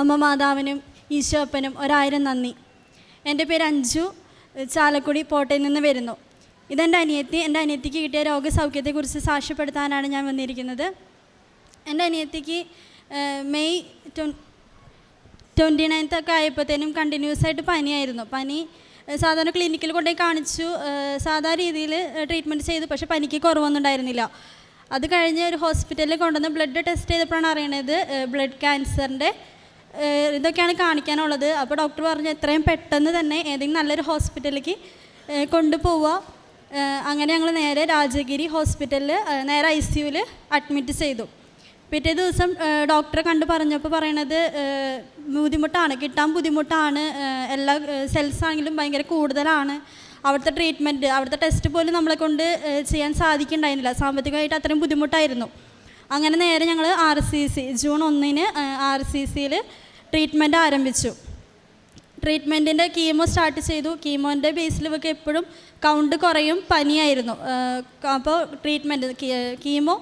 അമ്മ മാതാവിനും ഈശോപ്പനും ഒരായിരം നന്ദി. എന്റെ പേര് അഞ്ജു ചാലക്കുടി പോട്ടയിൽ നിന്ന് വരുന്നു. ഇതെന്റെ അനിയത്തി എന്റെ അനിയത്തിക്ക് കിട്ടിയ രോഗസൗഖ്യത്തെക്കുറിച്ച് സാക്ഷ്യപ്പെടുത്താനാണ് ഞാൻ വന്നിരിക്കുന്നത്. എന്റെ അനിയത്തിക്ക് മെയ് ട്വ ട്വന്റി നയൻത്ത് ഒക്കെ ആയപ്പോഴത്തേനും കണ്ടിന്യൂസ് ആയിട്ട് പനിയായിരുന്നു. പനി സാധാരണ ക്ലിനിക്കിൽ കൊണ്ടുപോയി കാണിച്ചു. സാധാരണ സാധാ രീതിയിൽ ട്രീറ്റ്മെന്റ് ചെയ്തു. പക്ഷേ പനിക്ക് കുറവൊന്നും ഉണ്ടായിരുന്നില്ല. അത് കഴിഞ്ഞ് ഒരു ഹോസ്പിറ്റലിൽ കൊണ്ടുവന്ന് ബ്ലഡ് ടെസ്റ്റ് ചെയ്തപ്പോഴാണ് അറിയണത് ബ്ലഡ് ക്യാൻസറിന്റെ ഇതൊക്കെയാണ് കാണിക്കാനുള്ളത്. അപ്പോൾ ഡോക്ടർ പറഞ്ഞു എത്രയും പെട്ടെന്ന് തന്നെ ഏതെങ്കിലും നല്ലൊരു ഹോസ്പിറ്റലിലേക്ക് കൊണ്ടുപോവുക അങ്ങനെ ഞങ്ങൾ നേരെ രാജഗിരി ഹോസ്പിറ്റലിൽ നേരെ ഐ സിയുവിൽ അഡ്മിറ്റ് ചെയ്തു. പിറ്റേ ദിവസം ഡോക്ടറെ കണ്ട് പറഞ്ഞപ്പോൾ പറയണത് ബുദ്ധിമുട്ടാണ് കിട്ടാൻ ബുദ്ധിമുട്ടാണ് എല്ലാ സെൽസ് ആണെങ്കിലും ഭയങ്കര കൂടുതലാണ്. അവിടുത്തെ ട്രീറ്റ്മെന്റ് അവിടുത്തെ ടെസ്റ്റ് പോലും നമ്മളെ കൊണ്ട് ചെയ്യാൻ സാധിക്കുന്നുണ്ടായിരുന്നില്ല സാമ്പത്തികമായിട്ട് അത്രയും ബുദ്ധിമുട്ടായിരുന്നു. അങ്ങനെ നേരെ ഞങ്ങൾ ആർ സി സി ജൂൺ ഒന്നിന് ആർ സി സിയിൽ ട്രീറ്റ്മെന്റ് ആരംഭിച്ചു. ട്രീറ്റ്മെന്റിന്റെ കീമോ സ്റ്റാർട്ട് ചെയ്തു. കീമോന്റെ ബേസിൽ ഇവർക്ക് എപ്പോഴും കൗണ്ട് കുറയും പനിയായിരുന്നു. അപ്പോൾ ട്രീറ്റ്മെന്റ് കീമോ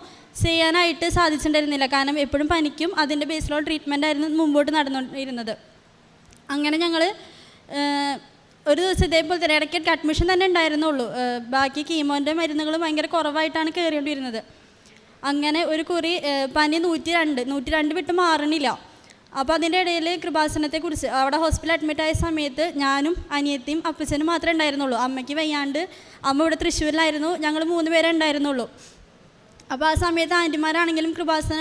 ചെയ്യാനായിട്ട് സാധിച്ചിട്ടുണ്ടായിരുന്നില്ല. കാരണം എപ്പോഴും പനിക്കും അതിന്റെ ബേസിലുള്ള ട്രീറ്റ്മെന്റ് ആയിരുന്നു മുമ്പോട്ട് നടന്നുകൊണ്ടിരുന്നത് അങ്ങനെ ഞങ്ങൾ ഒരു ദിവസം ഇതേപോലെ തന്നെ ഇടയ്ക്ക് അഡ്മിഷൻ തന്നെ ഉണ്ടായിരുന്നുള്ളൂ. ബാക്കി കീമോന്റെ മരുന്നുകൾ ഭയങ്കര കുറവായിട്ടാണ് കയറിക്കൊണ്ടിരുന്നത് അങ്ങനെ ഒരു കുറി പനി നൂറ്റി രണ്ട് നൂറ്റി രണ്ട് വിട്ട് മാറണില്ല. അപ്പോൾ അതിന്റെ ഇടയിൽ കൃപാസനത്തെക്കുറിച്ച് അവിടെ ഹോസ്പിറ്റലിൽ അഡ്മിറ്റായ സമയത്ത് ഞാനും അനിയത്തിയും അപ്പച്ചനും മാത്രമേ ഉണ്ടായിരുന്നുള്ളൂ. അമ്മയ്ക്ക് വയ്യാണ്ട് അമ്മ ഇവിടെ തൃശ്ശൂരിലായിരുന്നു ഞങ്ങൾ മൂന്ന് പേരേ ഉണ്ടായിരുന്നുള്ളൂ. അപ്പോൾ ആ സമയത്ത് ആന്റിമാരാണെങ്കിലും കൃപാസന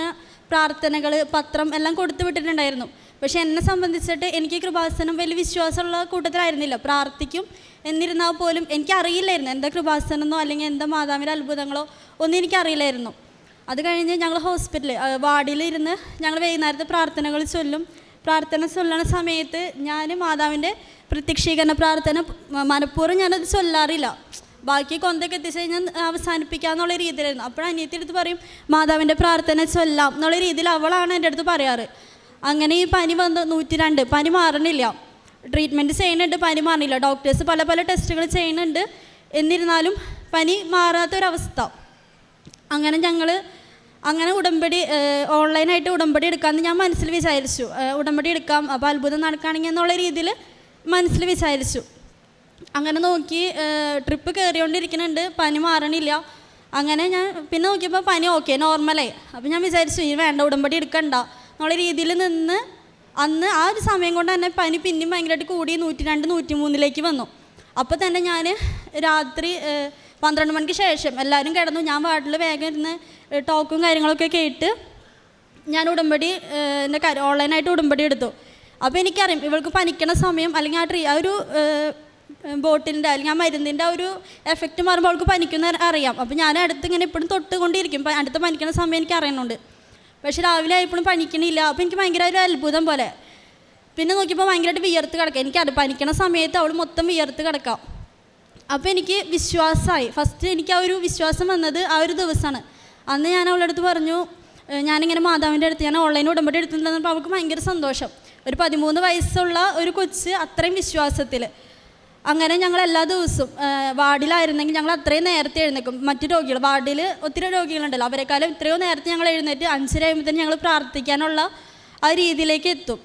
പ്രാർത്ഥനകൾ പത്രം എല്ലാം കൊടുത്തു വിട്ടിട്ടുണ്ടായിരുന്നു. പക്ഷേ എന്നെ സംബന്ധിച്ചിട്ട് എനിക്ക് കൃപാസനം വലിയ വിശ്വാസമുള്ള കൂട്ടത്തിലായിരുന്നില്ല. പ്രാർത്ഥിക്കും എന്നിരുന്നാൽ പോലും എനിക്കറിയില്ലായിരുന്നു. എന്താ കൃപാസനമെന്നോ അല്ലെങ്കിൽ എന്താ മാതാവിന്റെ അത്ഭുതങ്ങളോ ഒന്നും എനിക്കറിയില്ലായിരുന്നു. അത് കഴിഞ്ഞ് ഞങ്ങൾ ഹോസ്പിറ്റലിൽ വാർഡിലിരുന്ന് ഞങ്ങൾ വൈകുന്നേരത്തെ പ്രാർത്ഥനകൾ ചൊല്ലും. പ്രാർത്ഥന ചൊല്ലണ സമയത്ത് ഞാൻ മാതാവിന്റെ പ്രത്യക്ഷീകരണ പ്രാർത്ഥന മനഃപൂർവം ഞാനത് ചൊല്ലാറില്ല. ബാക്കി കൊന്തൊക്കെ എത്തിച്ച് കഴിഞ്ഞാൽ അവസാനിപ്പിക്കാന്നുള്ള രീതിയിലായിരുന്നു. അപ്പോൾ അനിയത്തി എടുത്ത് പറയും മാതാവിന്റെ പ്രാർത്ഥന ചൊല്ലാം എന്നുള്ള രീതിയിൽ അവളാണ് എന്റെ അടുത്ത് പറയാറ്. അങ്ങനെ ഈ പനി വന്ന് നൂറ്റി രണ്ട് പനി മാറണില്ല. ട്രീറ്റ്മെന്റ് ചെയ്യുന്നുണ്ട് പനി മാറണില്ല. ഡോക്ടേഴ്സ് പല പല ടെസ്റ്റുകൾ ചെയ്യുന്നുണ്ട്. എന്നിരുന്നാലും പനി മാറാത്തൊരവസ്ഥ. അങ്ങനെ ഞങ്ങൾ അങ്ങനെ ഉടമ്പടി ഓൺലൈനായിട്ട് ഉടമ്പടി എടുക്കാമെന്ന് ഞാൻ മനസ്സിൽ വിചാരിച്ചു. ഉടമ്പടി എടുക്കാം അപ്പോൾ അത്ഭുതം നടക്കുകയാണെങ്കിൽ എന്നുള്ള രീതിയിൽ മനസ്സിൽ വിചാരിച്ചു. അങ്ങനെ നോക്കി ട്രിപ്പ് കയറിക്കൊണ്ടിരിക്കുന്നുണ്ട് പനി മാറണില്ല. അങ്ങനെ ഞാൻ പിന്നെ നോക്കിയപ്പോൾ പനി ഓക്കെ നോർമലായി. അപ്പോൾ ഞാൻ വിചാരിച്ചു ഇനി വേണ്ട ഉടമ്പടി എടുക്കണ്ട. എന്നുള്ള രീതിയിൽ നിന്ന് അന്ന് ആ ഒരു സമയം കൊണ്ട് തന്നെ പനി പിന്നെയും ഭയങ്കരമായിട്ട് കൂടി നൂറ്റി രണ്ട് നൂറ്റി മൂന്നിലേക്ക് വന്നു. അപ്പോൾ തന്നെ ഞാൻ രാത്രി പന്ത്രണ്ട് മണിക്ക് ശേഷം എല്ലാവരും കിടന്നു. ഞാൻ വാർഡിൽ വേഗം ഇരുന്ന് ടോക്കും കാര്യങ്ങളൊക്കെ കേട്ട് ഞാൻ ഉടമ്പടി എന്റെ ഓൺലൈനായിട്ട് ഉടമ്പടി എടുത്തു. അപ്പോൾ എനിക്കറിയാം ഇവൾക്ക് പനിക്കണ സമയം അല്ലെങ്കിൽ ആ ട്രീ ആ ഒരു ബോട്ടിലിന്റെ അല്ലെങ്കിൽ ആ മരുന്നിന്റെ ആ ഒരു എഫക്റ്റ് മാറുമ്പോൾ അവൾക്ക് പനിക്കുന്ന അറിയാം. അപ്പോൾ ഞാൻ അടുത്ത് ഇങ്ങനെ എപ്പോഴും തൊട്ടുകൊണ്ടിരിക്കും. അടുത്ത് പനിക്കണ സമയം എനിക്ക് അറിയുന്നുണ്ട്. പക്ഷെ രാവിലെ ആയപ്പോഴും പനിക്കണില്ല. അപ്പോൾ എനിക്ക് ഭയങ്കര ഒരു അത്ഭുതം പോലെ. പിന്നെ നോക്കിയപ്പോൾ ഭയങ്കരമായിട്ട് വിയർത്ത് കിടക്കാം. അത് പനിക്കണ സമയത്ത് അവൾ മൊത്തം വിയർത്ത് കിടക്കാം. അപ്പോൾ എനിക്ക് വിശ്വാസമായി ഫസ്റ്റ് എനിക്ക് ആ ഒരു വിശ്വാസം വന്നത് ആ ഒരു ദിവസമാണ്. അന്ന് ഞാൻ അവളുടെ അടുത്ത് പറഞ്ഞു "ഏഹ് ഞാനിങ്ങനെ മാതാവിന്റെ അടുത്ത് ഞാൻ ഓൺലൈൻ ഉടമ്പടി എടുത്തിട്ടുണ്ടെന്നപ്പോൾ അവൾക്ക് ഭയങ്കര സന്തോഷം. ഒരു പതിമൂന്ന് വയസ്സുള്ള ഒരു കൊച്ച് അത്രയും വിശ്വാസത്തിൽ. അങ്ങനെ ഞങ്ങൾ എല്ലാ ദിവസവും വാർഡിലായിരുന്നെങ്കിൽ ഞങ്ങൾ അത്രയും നേരത്തെ എഴുന്നേക്കും മറ്റു രോഗികൾ വാർഡിൽ ഒത്തിരി രോഗികളുണ്ടല്ലോ അവരെക്കാളും ഇത്രയോ നേരത്തെ ഞങ്ങൾ എഴുന്നേറ്റ് അഞ്ചര ആകുമ്പോഴത്തേന് ഞങ്ങൾ പ്രാർത്ഥിക്കാനുള്ള ആ രീതിയിലേക്ക് എത്തും.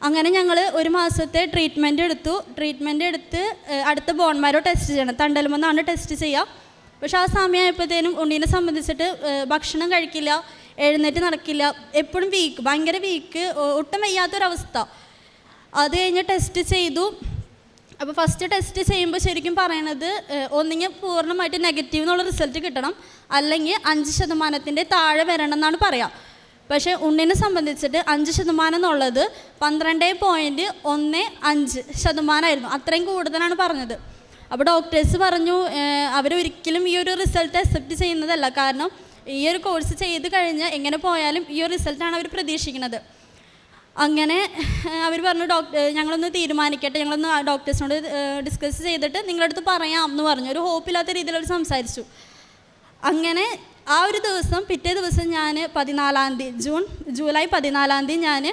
അങ്ങനെ ഞങ്ങൾ ഒരു മാസത്തെ ട്രീറ്റ്മെന്റ് എടുത്തു. ട്രീറ്റ്മെന്റ് എടുത്ത് അടുത്ത ബോൺമാരോ ടെസ്റ്റ് ചെയ്യണം. തണ്ടലുമെന്നാണ് ടെസ്റ്റ് ചെയ്യുക. പക്ഷെ ആ സമയമായപ്പോഴത്തേനും ഉണ്ണീനെ സംബന്ധിച്ചിട്ട് ഭക്ഷണം കഴിക്കില്ല എഴുന്നേറ്റ് നടക്കില്ല എപ്പോഴും വീക്ക് ഭയങ്കര വീക്ക് ഒട്ടും വയ്യാത്തൊരവസ്ഥ. അത് കഴിഞ്ഞ് ടെസ്റ്റ് ചെയ്തു. അപ്പോൾ ഫസ്റ്റ് ടെസ്റ്റ് ചെയ്യുമ്പോൾ ശരിക്കും പറയണത് ഏഹ്, പൂർണമായിട്ട് നെഗറ്റീവ് എന്നുള്ള റിസൾട്ട് കിട്ടണം. അല്ലെങ്കിൽ അഞ്ച് ശതമാനത്തിന്റെ താഴെ വരണം എന്നാണ് പറയുക പക്ഷേ ഉണ്ണിനെ സംബന്ധിച്ചിട്ട് അഞ്ച് ശതമാനം എന്നുള്ളത് പന്ത്രണ്ട് പോയിന്റ് ഒന്ന് അഞ്ച് ശതമാനമായിരുന്നു. അത്രയും കൂടുതലാണ് പറഞ്ഞത്. അപ്പോൾ ഡോക്ടേഴ്സ് പറഞ്ഞു അവരൊരിക്കലും ഈ ഒരു റിസൾട്ട് അക്സെപ്റ്റ് ചെയ്യുന്നതല്ല. കാരണം ഈ ഒരു കോഴ്സ് ചെയ്ത് കഴിഞ്ഞാൽ എങ്ങനെ പോയാലും ഈ ഒരു റിസൾട്ടാണ് അവർ പ്രതീക്ഷിക്കുന്നത്. അങ്ങനെ അവർ പറഞ്ഞു ഡോക്ടർ ഞങ്ങളൊന്ന് തീരുമാനിക്കട്ടെ. ഞങ്ങളൊന്ന് ഡോക്ടേഴ്സിനോട് ഡിസ്കസ് ചെയ്തിട്ട് നിങ്ങളുടെ അടുത്ത് പറയാം എന്ന് പറഞ്ഞു. ഒരു ഹോപ്പില്ലാത്ത രീതിയിൽ അവർ സംസാരിച്ചു. അങ്ങനെ ആ ഒരു ദിവസം പിറ്റേ ദിവസം ഞാൻ പതിനാലാം തീയതി ജൂൺ ജൂലൈ പതിനാലാം തീയതി ഞാൻ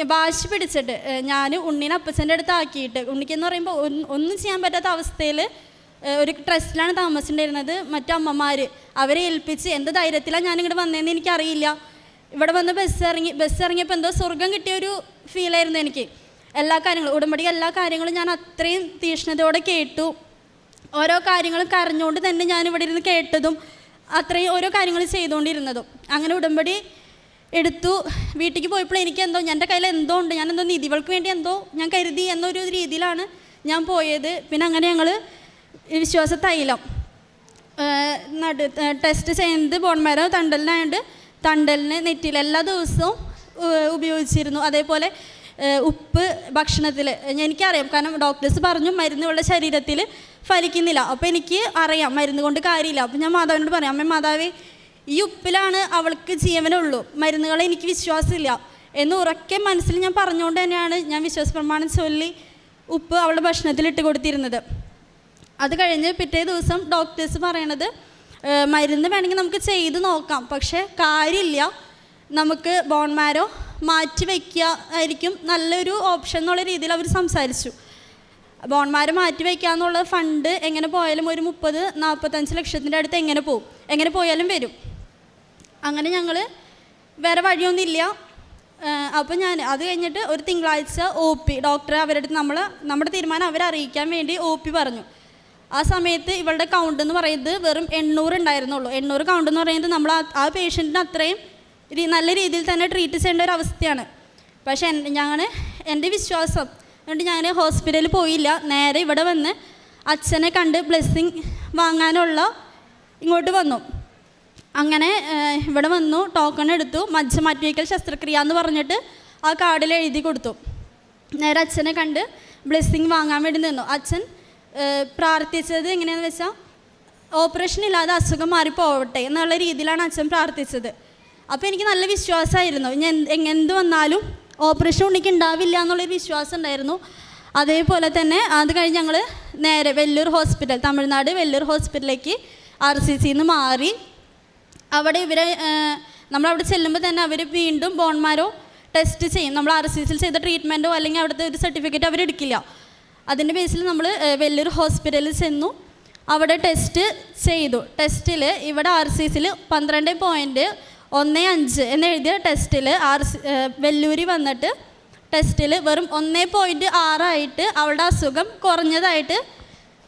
വാശി പിടിച്ചിട്ട് ഞാൻ ഉണ്ണീനെ അപ്പച്ചന്റെ അടുത്ത് ആക്കിയിട്ട് ഉണ്ണിക്കെന്ന് പറയുമ്പോൾ ഒന്നും ചെയ്യാൻ പറ്റാത്ത അവസ്ഥയിൽ ഒരു ട്രസ്റ്റിലാണ് താമസിച്ചിട്ടുണ്ടായിരുന്നത് മറ്റമ്മമാർ അവരെ ഏൽപ്പിച്ച് എന്ത് ധൈര്യത്തിലാണ് ഞാനിങ്ങോട്ട് വന്നതെന്ന് എനിക്കറിയില്ല. ഇവിടെ വന്ന് ബസ് ഇറങ്ങി ബസ് ഇറങ്ങിയപ്പോൾ എന്തോ സ്വർഗം കിട്ടിയ ഒരു ഫീലായിരുന്നു എനിക്ക്. എല്ലാ കാര്യങ്ങളും ഉടമ്പടി എല്ലാ കാര്യങ്ങളും ഞാൻ അത്രയും തീഷ്ണതയോടെ കേട്ടു. ഓരോ കാര്യങ്ങളും കരഞ്ഞുകൊണ്ട് തന്നെ ഞാൻ ഇവിടെ ഇരുന്ന് കേട്ടതും അത്രയും ഓരോ കാര്യങ്ങൾ ചെയ്തുകൊണ്ടിരുന്നതും അങ്ങനെ ഉടമ്പടി എടുത്തു. വീട്ടിലേക്ക് പോയപ്പോൾ എനിക്ക് എന്തോ എന്റെ കയ്യിൽ എന്തോ ഉണ്ട്. ഞാൻ എന്തോ നിധികൾക്ക് വേണ്ടി എന്തോ ഞാൻ കരുതി എന്നൊരു രീതിയിലാണ് ഞാൻ പോയത്. പിന്നെ അങ്ങനെ ഞങ്ങൾ വിശ്വാസ തൈലം നടു ടെസ്റ്റ് ചെയ്യുന്നത് ബോൺമാരോ തണ്ടലിനായതുകൊണ്ട് തണ്ടലിന് നെറ്റിയിൽ എല്ലാ ദിവസവും ഉപയോഗിച്ചിരുന്നു. അതേപോലെ ഉപ്പ് ഭക്ഷണത്തിൽ എനിക്കറിയാം കാരണം ഡോക്ടേഴ്സ് പറഞ്ഞു മരുന്ന് ഇവളുടെ ശരീരത്തിൽ ഫലിക്കുന്നില്ല. അപ്പോൾ എനിക്ക് അറിയാം മരുന്ന് കൊണ്ട് കാര്യമില്ല. അപ്പോൾ ഞാൻ മാതാവിനോട് പറയാം അമ്മ മാതാവേ ഈ ഉപ്പിലാണ് അവൾക്ക് ജീവനുള്ളൂ. മരുന്നുകളെ എനിക്ക് വിശ്വാസമില്ല. എന്ന് ഉറക്കെ മനസ്സിൽ ഞാൻ പറഞ്ഞുകൊണ്ട് തന്നെയാണ് ഞാൻ വിശ്വാസ പ്രമാണം ചൊല്ലി ഉപ്പ് അവളുടെ ഭക്ഷണത്തിൽ ഇട്ട് കൊടുത്തിരുന്നത്. അത് കഴിഞ്ഞ് പിറ്റേ ദിവസം ഡോക്ടേഴ്സ് പറയണത് "ഏഹ് മരുന്ന് വേണമെങ്കിൽ നമുക്ക് ചെയ്ത് നോക്കാം. പക്ഷേ കാര്യമില്ല. നമുക്ക് ബോൺമാരോ മാറ്റി വയ്ക്കുക ആയിരിക്കും നല്ലൊരു ഓപ്ഷൻ എന്നുള്ള രീതിയിൽ അവർ സംസാരിച്ചു. ബോൺമാര് മാറ്റി വയ്ക്കുക എന്നുള്ള ഫണ്ട് എങ്ങനെ പോയാലും ഒരു മുപ്പത് നാൽപ്പത്തഞ്ച് ലക്ഷത്തിന്റെ അടുത്ത് എങ്ങനെ പോകും എങ്ങനെ പോയാലും വരും. അങ്ങനെ ഞങ്ങൾ വേറെ വഴിയൊന്നുമില്ല അപ്പോൾ ഞാൻ അത് കഴിഞ്ഞിട്ട് ഒരു തിങ്കളാഴ്ച ഒ പി ഡോക്ടറെ അവരുടെ നമ്മൾ നമ്മുടെ തീരുമാനം അവരെ അറിയിക്കാൻ വേണ്ടി ഒ പി പറഞ്ഞു. ആ സമയത്ത് ഇവളുടെ കൗണ്ട് എന്ന് പറയുന്നത് വെറും എണ്ണൂറ് ഉണ്ടായിരുന്നുള്ളൂ. എണ്ണൂറ് കൗണ്ട് എന്ന് പറയുന്നത് നമ്മൾ ആ- പേഷ്യന്റിന് അത്രയും നല്ല രീതിയിൽ തന്നെ ട്രീറ്റ് ചെയ്യേണ്ട ഒരു അവസ്ഥയാണ്. പക്ഷേ ഞങ്ങൾ എന്റെ വിശ്വാസം അതുകൊണ്ട് ഞാൻ ഹോസ്പിറ്റലിൽ പോയില്ല. നേരെ ഇവിടെ വന്ന് അച്ഛനെ കണ്ട് ബ്ലെസ്സിങ് വാങ്ങാനുള്ള ഇങ്ങോട്ട് വന്നു. അങ്ങനെ ഇവിടെ വന്നു ടോക്കൺ എടുത്തു മജ്ജ മാറ്റിവയ്ക്കൽ ശസ്ത്രക്രിയ എന്ന് പറഞ്ഞിട്ട് ആ കാർഡിൽ എഴുതി കൊടുത്തു. നേരെ അച്ഛനെ കണ്ട് ബ്ലെസ്സിങ് വാങ്ങാൻ വേണ്ടി നിന്നു. അച്ഛൻ പ്രാർത്ഥിച്ചത് എങ്ങനെയാണെന്ന് വെച്ചാൽ ഓപ്പറേഷൻ ഇല്ലാതെ അസുഖം മാറിപ്പോവട്ടെ എന്നുള്ള രീതിയിലാണ് അച്ഛൻ പ്രാർത്ഥിച്ചത്. അപ്പോൾ എനിക്ക് നല്ല വിശ്വാസമായിരുന്നു. ഞാൻ എന്ത് വന്നാലും ഓപ്പറേഷൻ ഉണ്ണിക്ക് ഉണ്ടാവില്ല എന്നുള്ളൊരു വിശ്വാസം ഉണ്ടായിരുന്നു. അതേപോലെ തന്നെ അത് കഴിഞ്ഞ് ഞങ്ങൾ നേരെ വെല്ലൂർ ഹോസ്പിറ്റൽ തമിഴ്നാട് വെല്ലൂർ ഹോസ്പിറ്റലിലേക്ക് ആർ സി സിന്ന് മാറി അവിടെ ഇവരെ നമ്മളവിടെ ചെല്ലുമ്പോൾ തന്നെ അവർ വീണ്ടും ബോൺമാരോ ടെസ്റ്റ് ചെയ്യും. നമ്മൾ ആർ സി സിയിൽ ചെയ്ത ട്രീറ്റ്മെന്റോ അല്ലെങ്കിൽ അവിടുത്തെ ഒരു സർട്ടിഫിക്കറ്റ് അവർ എടുക്കില്ല. അതിന്റെ ബേസിൽ നമ്മൾ വലിയൊരു ഹോസ്പിറ്റലിൽ ചെന്നു. അവിടെ ടെസ്റ്റ് ചെയ്തു. ടെസ്റ്റിൽ ഇവിടെ ആർ സി സിയിൽ പന്ത്രണ്ട് പോയിന്റ് ഒന്ന് അഞ്ച് എന്നെഴുതിയ ടെസ്റ്റിൽ ആർ സി വെല്ലൂരി വന്നിട്ട് ടെസ്റ്റിൽ വെറും ഒന്ന് പോയിന്റ് ആറായിട്ട് അവളുടെ അസുഖം കുറഞ്ഞതായിട്ട്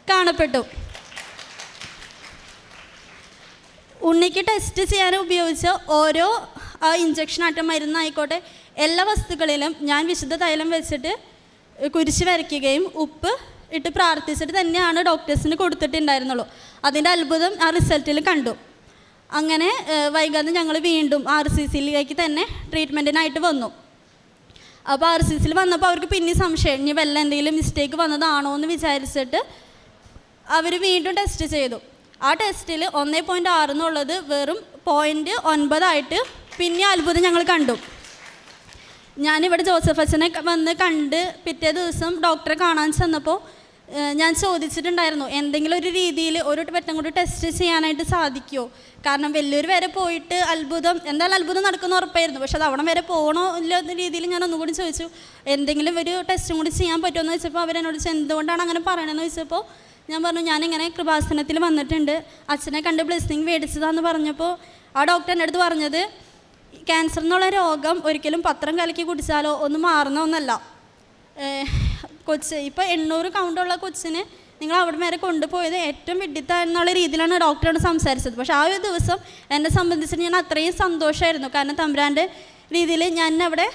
കാണപ്പെട്ടു. ഉണ്ണിക്ക് ടെസ്റ്റ് ചെയ്യാൻ ഉപയോഗിച്ച ഓരോ ആയിട്ട് മരുന്നായിക്കോട്ടെ എല്ലാ വസ്തുക്കളിലും ഞാൻ വിശുദ്ധ തൈലം വെച്ചിട്ട് കുരിശ് വരയ്ക്കുകയും ഉപ്പ് ഇട്ട് പ്രാർത്ഥിച്ചിട്ട് തന്നെയാണ് ഡോക്ടേഴ്സിന് കൊടുത്തിട്ടുണ്ടായിരുന്നുള്ളൂ. അതിന്റെ അത്ഭുതം ആ റിസൾട്ടിൽ കണ്ടു. അങ്ങനെ വൈകാതെ ഞങ്ങൾ വീണ്ടും ആർ സി സിയിലേക്ക് തന്നെ ട്രീറ്റ്മെന്റിനായിട്ട് വന്നു. അപ്പോൾ ആർ സി സിയിൽ വന്നപ്പോൾ അവർക്ക് പിന്നെ സംശയം ഇനി വല്ല എന്തെങ്കിലും മിസ്റ്റേക്ക് വന്നതാണോ എന്ന് വിചാരിച്ചിട്ട് അവർ വീണ്ടും ടെസ്റ്റ് ചെയ്തു. ആ ടെസ്റ്റിൽ ഒന്നേ പോയിന്റ് ആറ് എന്നുള്ളത് വെറും പോയിന്റ് ഒൻപതായിട്ട് പിന്നെ അത്ഭുതം ഞങ്ങൾ കണ്ടു. ഞാനിവിടെ ജോസഫ് അച്ഛനെ വന്ന് കണ്ട് പിറ്റേ ദിവസം ഡോക്ടറെ കാണാൻ ചെന്നപ്പോൾ ഞാൻ ചോദിച്ചിട്ടുണ്ടായിരുന്നു എന്തെങ്കിലും ഒരു രീതിയിൽ ഒരു വട്ടം കൂടി ടെസ്റ്റ് ചെയ്യാനായിട്ട് സാധിക്കുമോ കാരണം വലിയൊരു വരെ പോയിട്ട് അത്ഭുതം എന്തായാലും അത്ഭുതം നടക്കുന്ന ഉറപ്പായിരുന്നു. പക്ഷെ അത് അവിടെ വരെ പോകണോ ഇല്ല എന്ന രീതിയിൽ ഞാൻ ഒന്നുകൂടി ചോദിച്ചു. എന്തെങ്കിലും ഒരു ടെസ്റ്റും കൂടി ചെയ്യാൻ പറ്റുമോ എന്ന് വെച്ചപ്പോൾ അവരെന്നോട് എന്തുകൊണ്ടാണ് അങ്ങനെ പറയണമെന്ന് ചോദിച്ചപ്പോൾ ഞാൻ പറഞ്ഞു ഞാനിങ്ങനെ കൃപാസനത്തിൽ വന്നിട്ടുണ്ട്. അച്ഛനെ കണ്ട് ബ്ലെസ്സിങ് മേടിച്ചതാന്ന് പറഞ്ഞപ്പോൾ ആ ഡോക്ടർ എന്റെ അടുത്ത് പറഞ്ഞത് ക്യാൻസർ എന്നുള്ള രോഗം ഒരിക്കലും പത്രം കലക്കി കുടിച്ചാലോ? ഒന്നും മാറുന്ന ഒന്നല്ല കൊച്ച് ഇപ്പോൾ എണ്ണൂറ് കൗണ്ടുള്ള കൊച്ചിന് നിങ്ങൾ അവിടെ വരെ കൊണ്ടുപോയത് ഏറ്റവും വിഡിത്ത എന്നുള്ള രീതിയിലാണ് ഡോക്ടറോട് സംസാരിച്ചത്. പക്ഷേ ആ ഒരു ദിവസം എന്നെ സംബന്ധിച്ച് ഞാൻ അത്രയും സന്തോഷമായിരുന്നു കാരണം തമ്പുരാന്റെ രീതിയിൽ ഞാൻ അവിടെ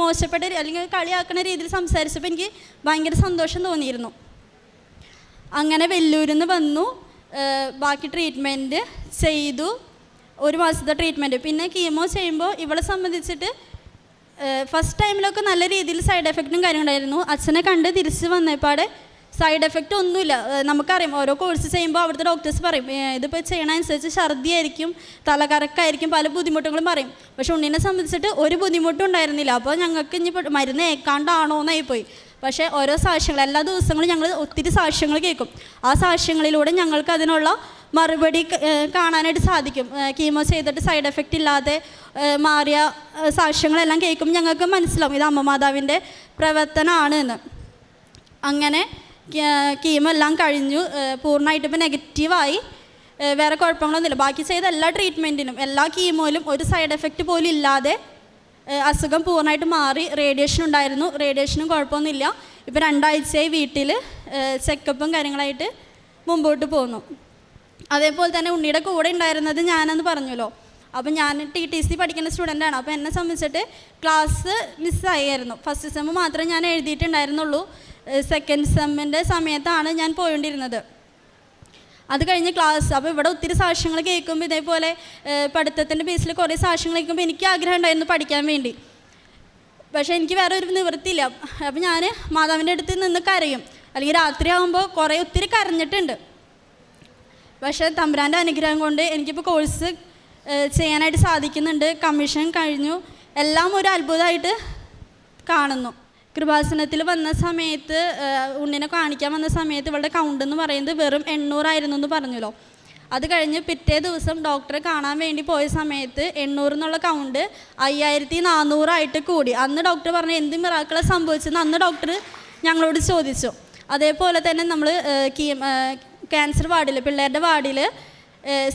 മോശപ്പെട്ട അല്ലെങ്കിൽ കളിയാക്കുന്ന രീതിയിൽ സംസാരിച്ചപ്പോൾ എനിക്ക് ഭയങ്കര സന്തോഷം തോന്നിയിരുന്നു. അങ്ങനെ വെല്ലൂരിൽ നിന്ന് വന്നു ബാക്കി ട്രീറ്റ്മെന്റ് ചെയ്തു. ഒരു മാസത്തെ ട്രീറ്റ്മെന്റ് പിന്നെ കീമോ ചെയ്യുമ്പോൾ ഇവളെ സംബന്ധിച്ചിട്ട് ഫസ്റ്റ് ടൈമിലൊക്കെ നല്ല രീതിയിൽ സൈഡ് എഫക്റ്റും കാര്യങ്ങളുണ്ടായിരുന്നു. അച്ഛനെ കണ്ട് തിരിച്ച് വന്നപ്പാടെ സൈഡ് എഫക്റ്റ് ഒന്നുമില്ല. നമുക്കറിയാം. ഓരോ കോഴ്സ് ചെയ്യുമ്പോൾ അവിടുത്തെ ഡോക്ടേഴ്സ് പറയും ഇതിപ്പോൾ ചെയ്യണതനുസരിച്ച് ഛർദിയായിരിക്കും തലകറക്കായിരിക്കും പല ബുദ്ധിമുട്ടുകളും പറയും. പക്ഷെ ഉണ്ണിനെ സംബന്ധിച്ചിട്ട് ഒരു ബുദ്ധിമുട്ടും ഉണ്ടായിരുന്നില്ല. അപ്പോൾ ഞങ്ങൾക്ക് ഇനി മരുന്ന് ഏക്കാണ്ടാണോ എന്നായി പോയി. പക്ഷേ ഓരോ സാക്ഷ്യങ്ങൾ എല്ലാ ദിവസങ്ങളും ഞങ്ങൾ ഒത്തിരി സാക്ഷ്യങ്ങൾ കേൾക്കും. ആ സാക്ഷ്യങ്ങളിലൂടെ ഞങ്ങൾക്ക് അതിനുള്ള മറുപടി കാണാനായിട്ട് സാധിക്കും. കീമോ ചെയ്തിട്ട് സൈഡ് എഫക്റ്റ് ഇല്ലാതെ മാറിയ സാക്ഷ്യങ്ങളെല്ലാം കേൾക്കുമ്പോൾ ഞങ്ങൾക്ക് മനസ്സിലാവും ഇത് അമ്മ മാതാവിന്റെ പ്രവർത്തനമാണ് എന്ന് അങ്ങനെ കീമോ എല്ലാം കഴിഞ്ഞു. പൂർണമായിട്ട് ഇപ്പോൾ നെഗറ്റീവായി. വേറെ കുഴപ്പങ്ങളൊന്നുമില്ല. ബാക്കി ചെയ്ത എല്ലാ ട്രീറ്റ്മെന്റിനും എല്ലാ കീമോയിലും ഒരു സൈഡ് എഫക്റ്റ് പോലും ഇല്ലാതെ അസുഖം പൂർണമായിട്ട് മാറി റേഡിയേഷൻ ഉണ്ടായിരുന്നു. റേഡിയേഷനും കുഴപ്പമൊന്നുമില്ല. ഇപ്പോൾ രണ്ടാഴ്ചയായി വീട്ടിൽ ചെക്കപ്പും കാര്യങ്ങളായിട്ട് മുമ്പോട്ട് പോന്നു അതേപോലെ തന്നെ ഉണ്ണിയുടെ കൂടെ ഉണ്ടായിരുന്നത് ഞാനെന്ന് പറഞ്ഞല്ലോ. അപ്പം ഞാൻ ടി ടി സി പഠിക്കുന്ന സ്റ്റുഡന്റാണ് അപ്പോൾ എന്നെ സംബന്ധിച്ചിട്ട് ക്ലാസ് മിസ്സായിരുന്നു ഫസ്റ്റ് സെമ്മ് മാത്രമേ ഞാൻ എഴുതിയിട്ടുണ്ടായിരുന്നുള്ളൂ. സെക്കൻഡ് സെമ്മിന്റെ സമയത്താണ് ഞാൻ പോയോണ്ടിരുന്നത് അത് കഴിഞ്ഞ് ക്ലാസ് അപ്പോൾ ഇവിടെ ഒത്തിരി സാക്ഷ്യങ്ങൾ കേൾക്കുമ്പോൾ ഇതേപോലെ പഠിത്തത്തിന്റെ ബേസിൽ കുറേ സാക്ഷ്യങ്ങൾ കേൾക്കുമ്പോൾ എനിക്ക് ആഗ്രഹം ഉണ്ടായിരുന്നു പഠിക്കാൻ വേണ്ടി. പക്ഷേ എനിക്ക് വേറെ ഒരു നിവൃത്തിയില്ല അപ്പോൾ ഞാൻ മാതാവിന്റെ അടുത്ത് നിന്ന് കരയും. അല്ലെങ്കിൽ രാത്രി ആകുമ്പോൾ കുറേ ഒത്തിരി കരഞ്ഞിട്ടുണ്ട്. പക്ഷേ തമ്പുരാന്റെ അനുഗ്രഹം കൊണ്ട് എനിക്കിപ്പോൾ കോഴ്സ് ചെയ്യാനായിട്ട് സാധിക്കുന്നുണ്ട്. കമ്മീഷൻ കഴിഞ്ഞു. എല്ലാം ഒരു അത്ഭുതമായിട്ട് കാണുന്നു. കൃപാസനത്തിൽ വന്ന സമയത്ത് ഉണ്ണിനെ കാണിക്കാൻ വന്ന സമയത്ത് ഇവളുടെ കൗണ്ട് എന്ന് പറയുന്നത് വെറും എണ്ണൂറായിരുന്നു എന്ന് പറഞ്ഞല്ലോ. അത് കഴിഞ്ഞ് പിറ്റേ ദിവസം ഡോക്ടറെ കാണാൻ വേണ്ടി പോയ സമയത്ത് എണ്ണൂറ് എന്നുള്ള കൗണ്ട് അയ്യായിരത്തി നാനൂറായിട്ട് കൂടി. അന്ന് ഡോക്ടർ പറഞ്ഞു എന്ത് മിറാക്കളെ സംഭവിച്ചെന്ന് അന്ന് ഡോക്ടർ ഞങ്ങളോട് ചോദിച്ചു. അതേപോലെ തന്നെ നമ്മൾ ക്യാൻസർ വാർഡിൽ പിള്ളേരുടെ വാർഡിൽ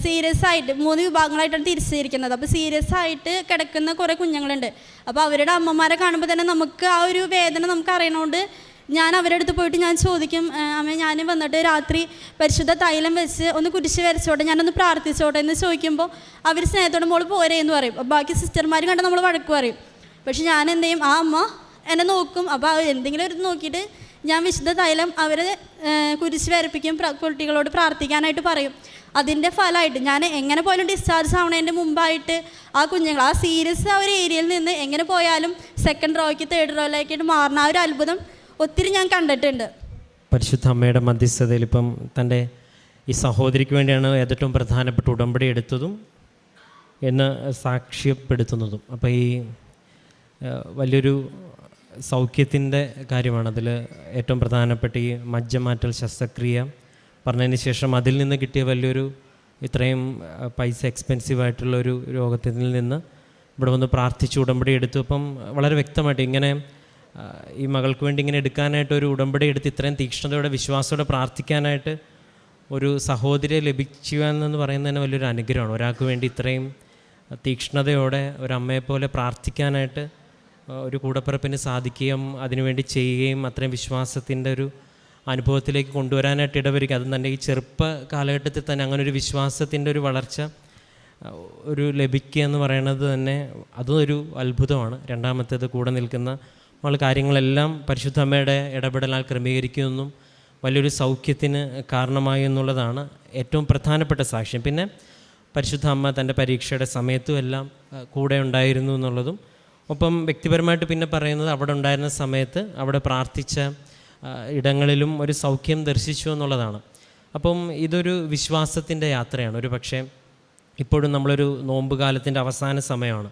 സീരിയസ് ആയിട്ട് മൂന്ന് വിഭാഗങ്ങളായിട്ടാണ് തിരിച്ചിരിക്കുന്നത്. അപ്പോൾ സീരിയസ് ആയിട്ട് കിടക്കുന്ന കുറേ കുഞ്ഞുങ്ങളുണ്ട്. അപ്പോൾ അവരുടെ അമ്മമാരെ കാണുമ്പോൾ തന്നെ നമുക്ക് ആ ഒരു വേദന നമുക്ക് അറിയണോണ്ട് ഞാൻ അവരുടെ അടുത്ത് പോയിട്ട് ഞാൻ ചോദിക്കും അമ്മ ഞാൻ വന്നിട്ട് രാത്രി പരിശുദ്ധ തൈലം വെച്ച് ഒന്ന് കുരിശ് വരച്ചോട്ടെ ഞാനൊന്ന് പ്രാർത്ഥിച്ചോട്ടെ എന്ന് ചോദിക്കുമ്പോൾ അവർ സ്നേഹത്തോടെ മോൾ പോരെ എന്ന് പറയും. ബാക്കി സിസ്റ്റർമാർ കണ്ട് നമ്മൾ വഴക്ക് പറയും. പക്ഷെ ഞാൻ എന്ത് ചെയ്യും? ആ അമ്മ എന്നെ നോക്കും. അപ്പോൾ എന്തെങ്കിലും ഒരു നോക്കിയിട്ട് ഞാൻ വിശുദ്ധ തൈലം അവരെ കുരിശ് വരപ്പിക്കും കുട്ടികളോട് പ്രാർത്ഥിക്കാനായിട്ട് പറയും. അതിന്റെ ഫലമായിട്ട് ഞാൻ എങ്ങനെ പോയാലും ഡിസ്ചാർജ് ആവണതിന്റെ മുമ്പായിട്ട് ആ കുഞ്ഞുങ്ങൾ ആ സീരിയസ് ആ ഒരു ഏരിയയിൽ നിന്ന് എങ്ങനെ പോയാലും സെക്കൻഡ് റോയ്ക്ക് തേർഡ് റോയിലേക്കായിട്ട് മാറുന്ന ആ ഒരു അത്ഭുതം ഒത്തിരി ഞാൻ കണ്ടിട്ടുണ്ട്. പരിശുദ്ധ അമ്മയുടെ മധ്യസ്ഥതയിൽ ഇപ്പം തന്റെ ഈ സഹോദരിക്ക് വേണ്ടിയാണ് ഏറ്റവും പ്രധാനപ്പെട്ട ഉടമ്പടി എടുത്തതും എന്ന് സാക്ഷ്യപ്പെടുത്തുന്നതും. അപ്പോൾ ഈ വലിയൊരു സൗഖ്യത്തിന്റെ കാര്യമാണ്. അതിൽ ഏറ്റവും പ്രധാനപ്പെട്ട ഈ മജ്ജമാറ്റൽ ശസ്ത്രക്രിയ പറഞ്ഞതിന് ശേഷം അതിൽ നിന്ന് കിട്ടിയ വലിയൊരു ഇത്രയും പൈസ എക്സ്പെൻസീവ് ആയിട്ടുള്ള ഒരു രോഗത്തിൽ നിന്ന് ഇവിടെ വന്ന് പ്രാർത്ഥിച്ച് ഉടമ്പടി എടുത്തു. അപ്പം വളരെ വ്യക്തമായിട്ട് ഇങ്ങനെ ഈ മകൾക്ക് വേണ്ടി ഇങ്ങനെ എടുക്കാനായിട്ട് ഒരു ഉടമ്പടി എടുത്ത് ഇത്രയും തീക്ഷ്ണതയോടെ വിശ്വാസത്തോടെ പ്രാർത്ഥിക്കാനായിട്ട് ഒരു സഹോദരിയെ ലഭിച്ചു എന്ന് പറയുന്നത് തന്നെ വലിയൊരു അനുഗ്രഹമാണ്. ഒരാൾക്ക് വേണ്ടി ഇത്രയും തീക്ഷ്ണതയോടെ ഒരു അമ്മയെപ്പോലെ പ്രാർത്ഥിക്കാനായിട്ട് ഒരു കൂടപ്പിറപ്പിന് സാധിക്കുകയും അതിനുവേണ്ടി ചെയ്യുകയും അത്രയും വിശ്വാസത്തിന്റെ ഒരു അനുഭവത്തിലേക്ക് കൊണ്ടുവരാനായിട്ട് ഇടവരിക അതും തന്നെ ഈ ചെറുപ്പ കാലഘട്ടത്തിൽ തന്നെ അങ്ങനെ ഒരു വിശ്വാസത്തിന്റെ ഒരു വളർച്ച ഒരു ലഭിക്കുക എന്ന് പറയുന്നത് തന്നെ അതും ഒരു അത്ഭുതമാണ്. രണ്ടാമത്തേത് കൂടെ നിൽക്കുന്ന നമ്മൾ കാര്യങ്ങളെല്ലാം പരിശുദ്ധമ്മയുടെ ഇടപെടലാൽ ക്രമീകരിക്കുമെന്നും വലിയൊരു സൗഖ്യത്തിന് കാരണമായി എന്നുള്ളതാണ് ഏറ്റവും പ്രധാനപ്പെട്ട സാക്ഷ്യം. പിന്നെ പരിശുദ്ധ അമ്മ തന്റെ പരീക്ഷയുടെ സമയത്തും എല്ലാം കൂടെ ഉണ്ടായിരുന്നു എന്നുള്ളതും ഒപ്പം വ്യക്തിപരമായിട്ട് പിന്നെ പറയുന്നത് അവിടെ ഉണ്ടായിരുന്ന സമയത്ത് അവിടെ പ്രാർത്ഥിച്ച ഇടങ്ങളിലും ഒരു സൗഖ്യം ദർശിച്ചു എന്നുള്ളതാണ്. അപ്പം ഇതൊരു വിശ്വാസത്തിന്റെ യാത്രയാണ്. ഒരു പക്ഷേ ഇപ്പോഴും നമ്മളൊരു നോമ്പ് കാലത്തിന്റെ അവസാന സമയമാണ്.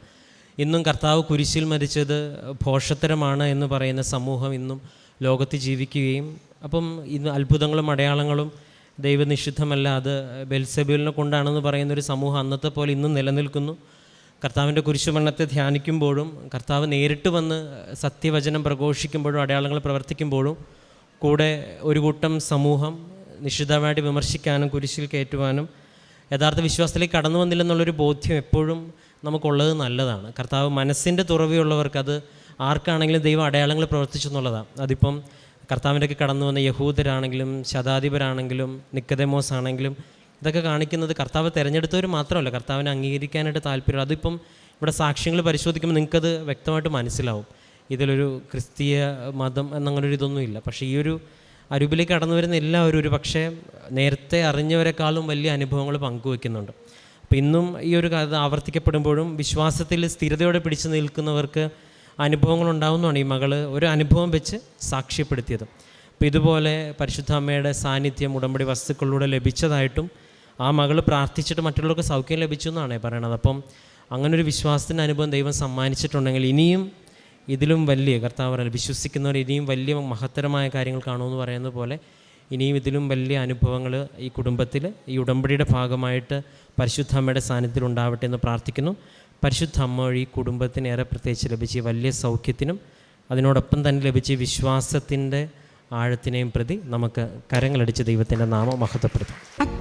ഇന്നും കർത്താവ് കുരിശിൽ മരിച്ചത് ഭോഷത്തരമാണ് എന്ന് പറയുന്ന സമൂഹം ഇന്നും ലോകത്ത് ജീവിക്കുകയും അപ്പം ഇന്ന് അത്ഭുതങ്ങളും അടയാളങ്ങളും ദൈവനിഷിദ്ധമല്ല അത് ബെൽസബിലിനെ കൊണ്ടാണെന്ന് പറയുന്നൊരു സമൂഹം അന്നത്തെ പോലെ ഇന്നും നിലനിൽക്കുന്നു. കർത്താവിന്റെ കുരിശുമരണത്തെ ധ്യാനിക്കുമ്പോഴും കർത്താവ് നേരിട്ട് വന്ന് സത്യവചനം പ്രഘോഷിക്കുമ്പോഴും അടയാളങ്ങൾ പ്രവർത്തിക്കുമ്പോഴും കൂടെ ഒരു കൂട്ടം സമൂഹം നിശ്ചിതമായിട്ട് വിമർശിക്കാനും കുരിശിൽ കയറ്റുവാനും യഥാർത്ഥ വിശ്വാസത്തിലേക്ക് കടന്നു വന്നില്ലെന്നുള്ളൊരു ബോധ്യം എപ്പോഴും നമുക്കുള്ളത് നല്ലതാണ്. കർത്താവ് മനസ്സിന്റെ തുറവിയുള്ളവർക്ക് അത് ആർക്കാണെങ്കിലും ദൈവം അടയാളങ്ങൾ പ്രവർത്തിച്ചു എന്നുള്ളതാണ്. അതിപ്പം കർത്താവിന്റെയൊക്കെ കടന്നു വന്ന യഹൂദരാണെങ്കിലും ശതാധിപരാണെങ്കിലും നിക്കതമോസ് ആണെങ്കിലും ഇതൊക്കെ കാണിക്കുന്നത് കർത്താവ് തിരഞ്ഞെടുത്തവർ മാത്രമല്ല കർത്താവിനെ അംഗീകരിക്കാനായിട്ട് താല്പര്യം അതിപ്പം ഇവിടെ സാക്ഷ്യങ്ങൾ പരിശോധിക്കുമ്പോൾ നിങ്ങൾക്കത് വ്യക്തമായിട്ട് മനസ്സിലാവും. ഇതിലൊരു ക്രിസ്തീയ മതം എന്നങ്ങനൊരു ഇതൊന്നും ഇല്ല. പക്ഷേ ഈ ഒരു അരുപിലേക്ക് കടന്നു വരുന്ന എല്ലാവരും ഒരു പക്ഷേ നേരത്തെ അറിഞ്ഞവരെക്കാളും വലിയ അനുഭവങ്ങൾ പങ്കുവെക്കുന്നുണ്ട് അപ്പം ഇന്നും ഈ ഒരു കഥ ആവർത്തിക്കപ്പെടുമ്പോഴും വിശ്വാസത്തിൽ സ്ഥിരതയോടെ പിടിച്ചു നിൽക്കുന്നവർക്ക് അനുഭവങ്ങൾ ഉണ്ടാവുന്നതാണ് ഈ മകൾ ഒരു അനുഭവം വെച്ച് സാക്ഷ്യപ്പെടുത്തിയത്. അപ്പോൾ ഇതുപോലെ പരിശുദ്ധ അമ്മയുടെ സാന്നിധ്യം ഉടമ്പടി വസ്തുക്കളിലൂടെ ലഭിച്ചതായിട്ടും ആ മകൾ പ്രാർത്ഥിച്ചിട്ട് മറ്റുള്ളവർക്ക് സൗഖ്യം ലഭിച്ചു എന്നാണ് പറയണത്. അപ്പം അങ്ങനെ ഒരു വിശ്വാസത്തിന്റെ അനുഭവം ദൈവം സമ്മാനിച്ചിട്ടുണ്ടെങ്കിൽ ഇനിയും ഇതിലും വലിയ കർത്താവ് വിശ്വസിക്കുന്നവർ ഇനിയും വലിയ മഹത്തരമായ കാര്യങ്ങൾ കാണുമെന്ന് പറയുന്നത് പോലെ ഇനിയും ഇതിലും വലിയ അനുഭവങ്ങൾ ഈ കുടുംബത്തിൽ ഈ ഉടമ്പടിയുടെ ഭാഗമായിട്ട് പരിശുദ്ധ അമ്മയുടെ സാന്നിധ്യത്തിൽ ഉണ്ടാവട്ടെ എന്ന് പ്രാർത്ഥിക്കുന്നു. പരിശുദ്ധ അമ്മ വഴി കുടുംബത്തിന് ഏറെ പ്രത്യേകിച്ച് ലഭിച്ച വലിയ സൗഖ്യത്തിനും അതിനോടൊപ്പം തന്നെ ലഭിച്ച വിശ്വാസത്തിന്റെ ആഴത്തിനെയും പ്രതി നമുക്ക് കരങ്ങളടിച്ച് ദൈവത്തിന്റെ നാമം മഹത്വപ്പെടുത്താം.